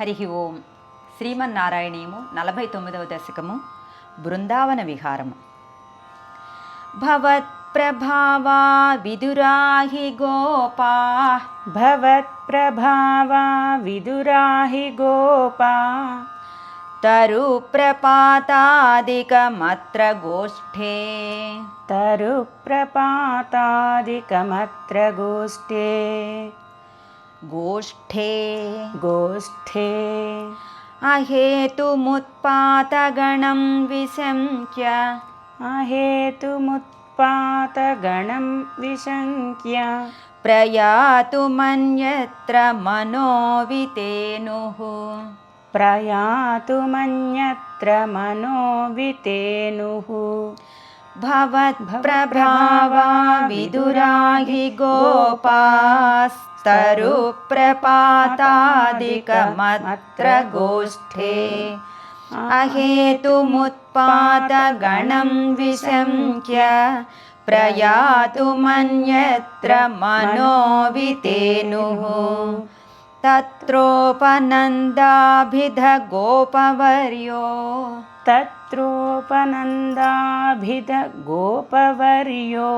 హరి ఓం. శ్రీమన్నారాయణీయము నలభై తొమ్మిదవ దశకము. బృందావన విహారము. భవత్ప్రభావా విదురాహి గోపా. భవత్ప్రభావా విదురాహి గోపా. తరుప్రపాతాదికమత్ర గోష్ఠే. తరుప్రపాతాదికమత్ర గోష్ఠే. गोष्ठे। गोष्ठे। अहेतुमुत्पातगणं विशङ्क्य अहेतुमुत्पातगणं विशङ्क्य प्रयातु मन्यत्र मनोवितेनुः प्रयातु मन्यत्र मनोवितेनुः भवत्प्रभावा विदुराहि गोपास्तरुप्रपातादिकमत्र गोष्ठे अहेतुमुत्पातगणं विशङ्क्य प्रयातुमन्यत्र मनोवितेनुः तत्रोपनन्दाभिधगोपवर्यो। तत् गोपवर्यो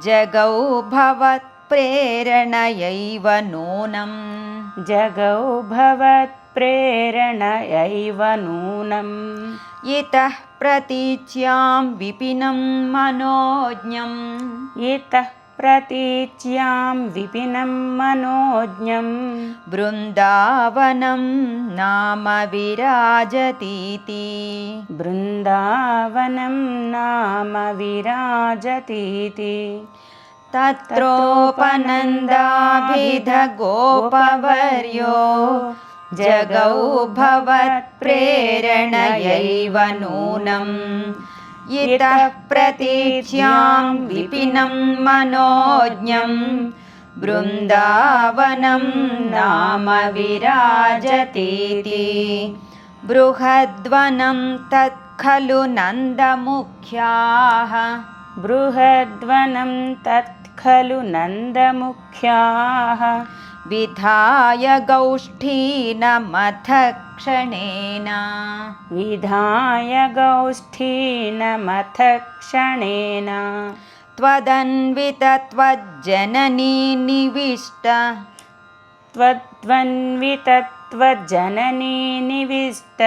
जगौ भवत्प्रेरणयैव नूनम्। जगौ भवत्प्रेरणयैव नूनम्। इतः प्रतीच्यां विपिनं मनोज्ञम्। इतः प्रतीच्यां विपिनं मनोज्ञम् बृन्दावनं नाम विराजतीति। बृन्दावनं नाम विराजतीति। तत्रोपनन्दाभिधगोपवर्यो जगौ भवत्प्रेरणयैव नूनम् इतः प्रतीच्यां विपिनं मनोज्ञम् बृन्दावनं नाम विराजतीति। बृहद्वनं तत् खलु नन्दमुख्याः। बृहद्वनं तत् खलु नन्दमुख्याः विधाय गौष्ठीनमथ क्षणेन विधाय गौष्ठीनमथ क्षणेन त्वदन्वितत्वज्जननी निविष्ट त्वद्वन्वितत्वजननी निविष्ट।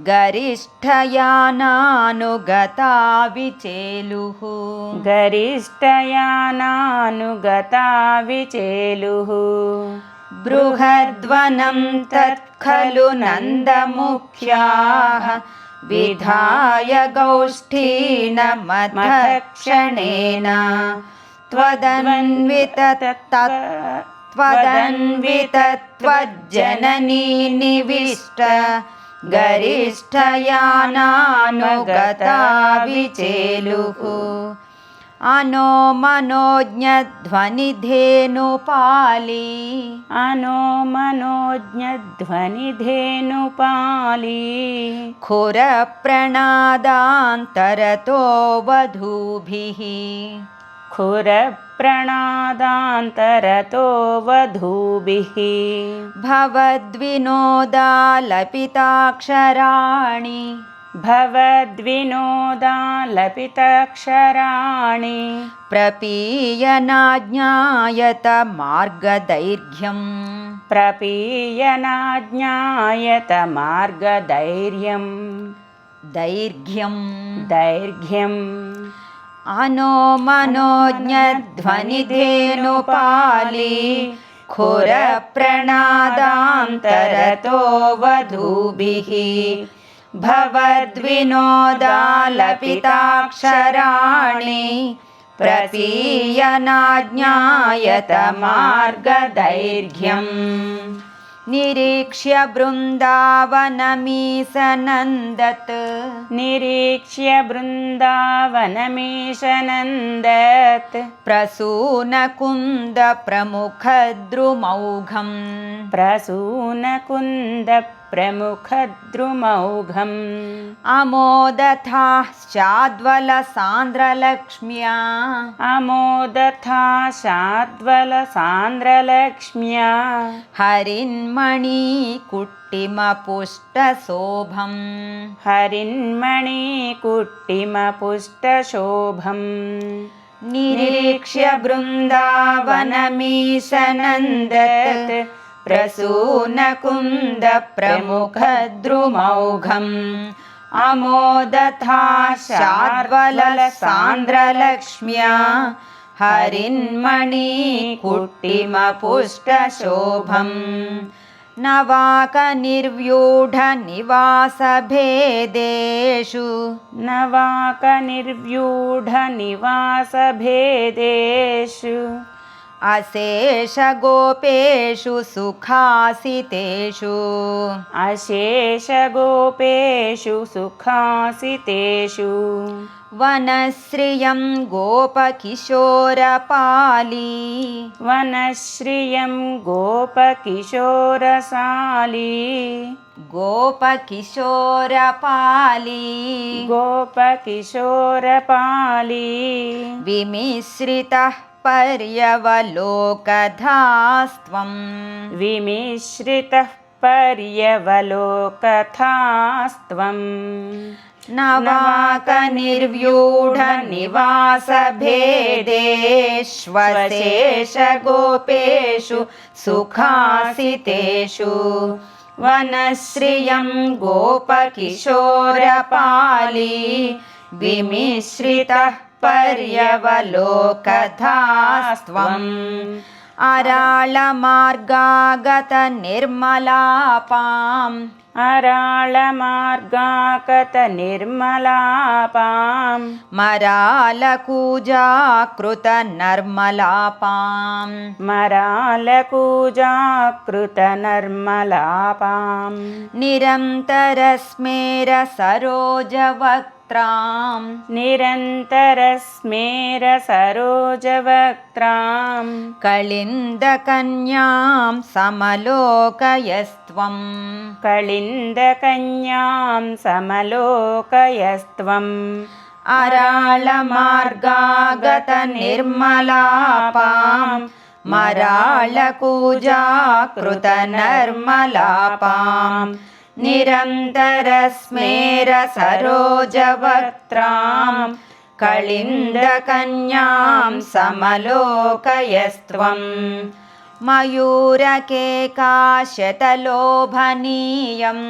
गरिष्ठयानानुगता विचेलुः गरिष्ठयानानुगता विचेलुः बृहद्वनं तत् खलु नन्दमुख्याः। विधाय गौष्ठीनमथ क्षणेन त्वदन्वितत् त्वदन्वितत्वज्जननी निविष्ट गरिष्ठयानानुगता विचेलुः अनो मनोज्ञध्वनिधेनुपाली। अनो मनोज्ञध्वनिधेनुपाली। खुरप्रणादान्तरतो वधूभिः खुरप्रणादान्तरतो वधूभिः। भवद्विनोदालपिताक्षराणि। भवद्विनोदालपिताक्षराणि। प्रपीयनाज्ञायत मार्गदैर्घ्यम्। प्रपीयनाज्ञायत मार्गदैर्यं दैर्घ्यम्। दैर्घ्यम् अनो मनोज्ञध्वनिधेनुपाली खुरप्रणादान्तरतो वधूभिः भवद्विनोदालपिताक्षराणि प्रपीयनाज्ञायत मार्गदैर्घ्यम् निरीक्ष्य बृन्दावनमीसनन्दत् निरीक्ष्य बृन्दावनमीशनन्दत्। प्रसूनकुन्दप्रमुखद्रुमौघम्। प्रसूनकुन्द प्रमुखद्रुमौघम्। अमोदथाश्चाद्वलसान्द्रलक्ष्म्या अमोदथा शाद्वलसान्द्रलक्ष्म्या हरिन्मणिकुट्टिमपुष्टशोभम्। हरिन्मणिकुट्टिमपुष्टशोभम्। निरीक्ष्य बृन्दावनमीशनन्दत् प्रसूनकुन्दप्रमुखद्रुमौघम् अमोदथा शार्वलसान्द्रलक्ष्म्या हरिन्मणिकुट्टिमपुष्टशोभम् नवाकनिर्व्यूढनिवासभेदेषु नवाकनिर्व्यूढनिवासभेदेषु अशेषगोपेषु सुखासितेषु। अशेषगोपेषु सुखासितेषु। वनश्रियं गोपकिशोरपाली। वनश्रियं गोपकिशोरसाली। गोपकिशोरपाली। गोपकिशोरपाली। विमिश्रितः पर्यवलोकधास्त्वम्। विमिश्रितः पर्यवलोकथास्त्वम् नवाकनिर्व्यूढनिवासभेदेष्वशेषगोपेषु सुखासितेषु। वनश्रियं गोपकिशोरपाली। विमिश्रितः पर्यवलोकधास्त्वम् अराळमार्गागतनिर्मलापाम्। अराळमार्गाकतनिर्मलापाम् मरालकूजाकृतनर्मलापाम्। मरालकूजाकृतनर्मलापाम् निरन्तरस्मेरसरोजवक्त्राम् निरन्तरस्मेरसरोजवक्त्राम् कलिन्दकन्यां समलोकयस्त्वम् कलिन्दकन्यां समलोकयस्त्वम् अराळमार्गागतनिर्मलापाम् मराळकूजाकृतनर्मलापाम् निरन्तरस्मेरसरोजवक्त्राम् कलिन्दकन्यां समलोकयस्त्वम् मयूरकेकाशतलोभनीयम्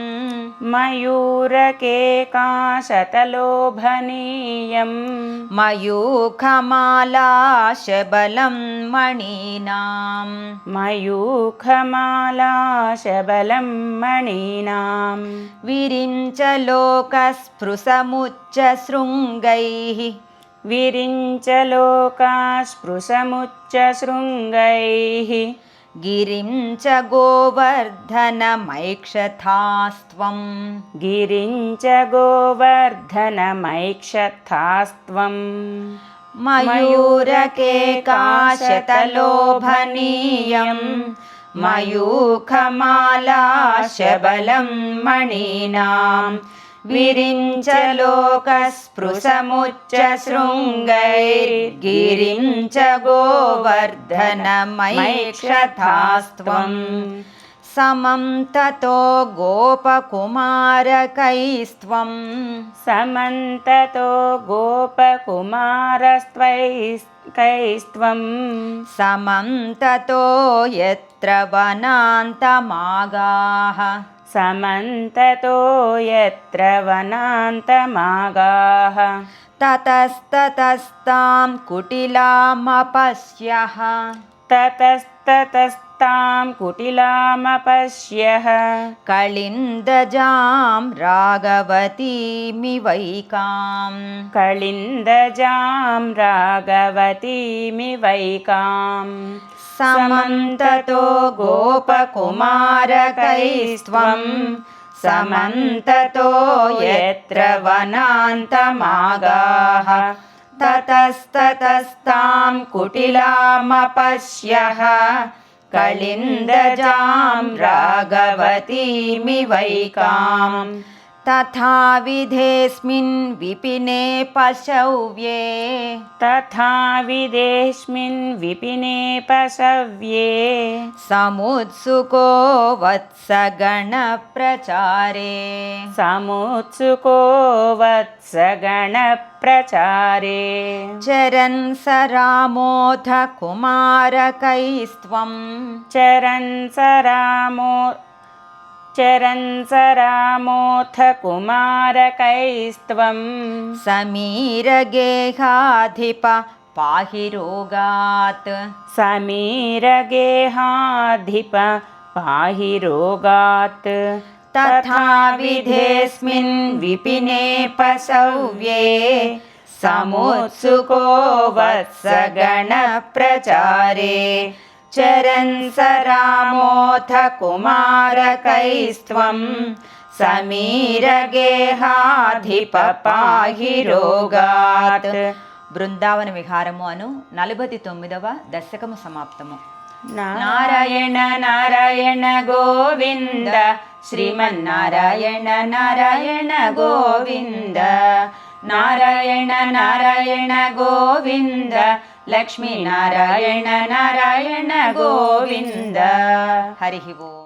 मयूरकेकाशतलोभनीयम् मयूखमालाशबलं मणीनाम् मयूखमालाशबलं मणीनाम् विरिञ्चलोकस्पृशमुच्च शृङ्गैः विरिञ्च लोकास्पृशमुच्च शृङ्गैः गिरिं च गोवर्धनमैक्षथास्त्वम्। मयूरकेकाशतलोभनीयम् मयूखमालाशबलं मणीनाम् विरिञ्च लोकस्पृशमुच्च शृङ्गैर्गिरिं च गोवर्धनमैक्षथास्त्वम् समं ततो गोपकुमारकैस्त्वम् समन्ततो गोपकुमारस्त्वैस्त्वम्। समं ततो यत्र वनान्तमागाः समन्ततो यत्र वनान्तमागाः। ततस्ततस्तां कुटिलामपश्यः। ततस्ततस्तां कुटिलामपश्यः। कलिन्दजां रागवतीमिवैकाम् कलिन्दजां रागवतीमिवैकाम् समन्ततो गोपकुमारकैस्त्वम्। समन्ततो यत्र वनान्तमागाः। ततस्ततस्तां कुटिलामपश्यः। कलिन्दजां राघवतीमिवैकाम् तथा विधेऽस्मिन् विपिने पशव्ये। तथा विदेस्मिन् विपिने पशव्ये। समुत्सुको वत्सगणप्रचारे। समुत्सुको वत्सगणप्रचारे। चरन् स रामोऽथ कुमारकैस्त्वं चरन् स रामो चरन् स रामोऽथ कुमारकैस्त्वं समीरगेहाधिप पाहि रोगात्। समीरगेहाधिप पाहि रोगात्। तथा विधेऽस्मिन् विपिने पशव्ये समुत्सुको वत्सगणप्रचारे चरन् स रामोऽथ कुमारकैस्त्वं సమీరగేహాధిప పాహి రోగాత్ బృందావన విహారము అను నలభై తొమ్మిదవ దశకము సమాప్తము నారాయణ నారాయణ గోవింద శ్రీమన్నారాయణ నారాయణ గోవింద నారాయణ నారాయణ గోవింద లక్ష్మీనారాయణ నారాయణ గోవింద. హరి ఓ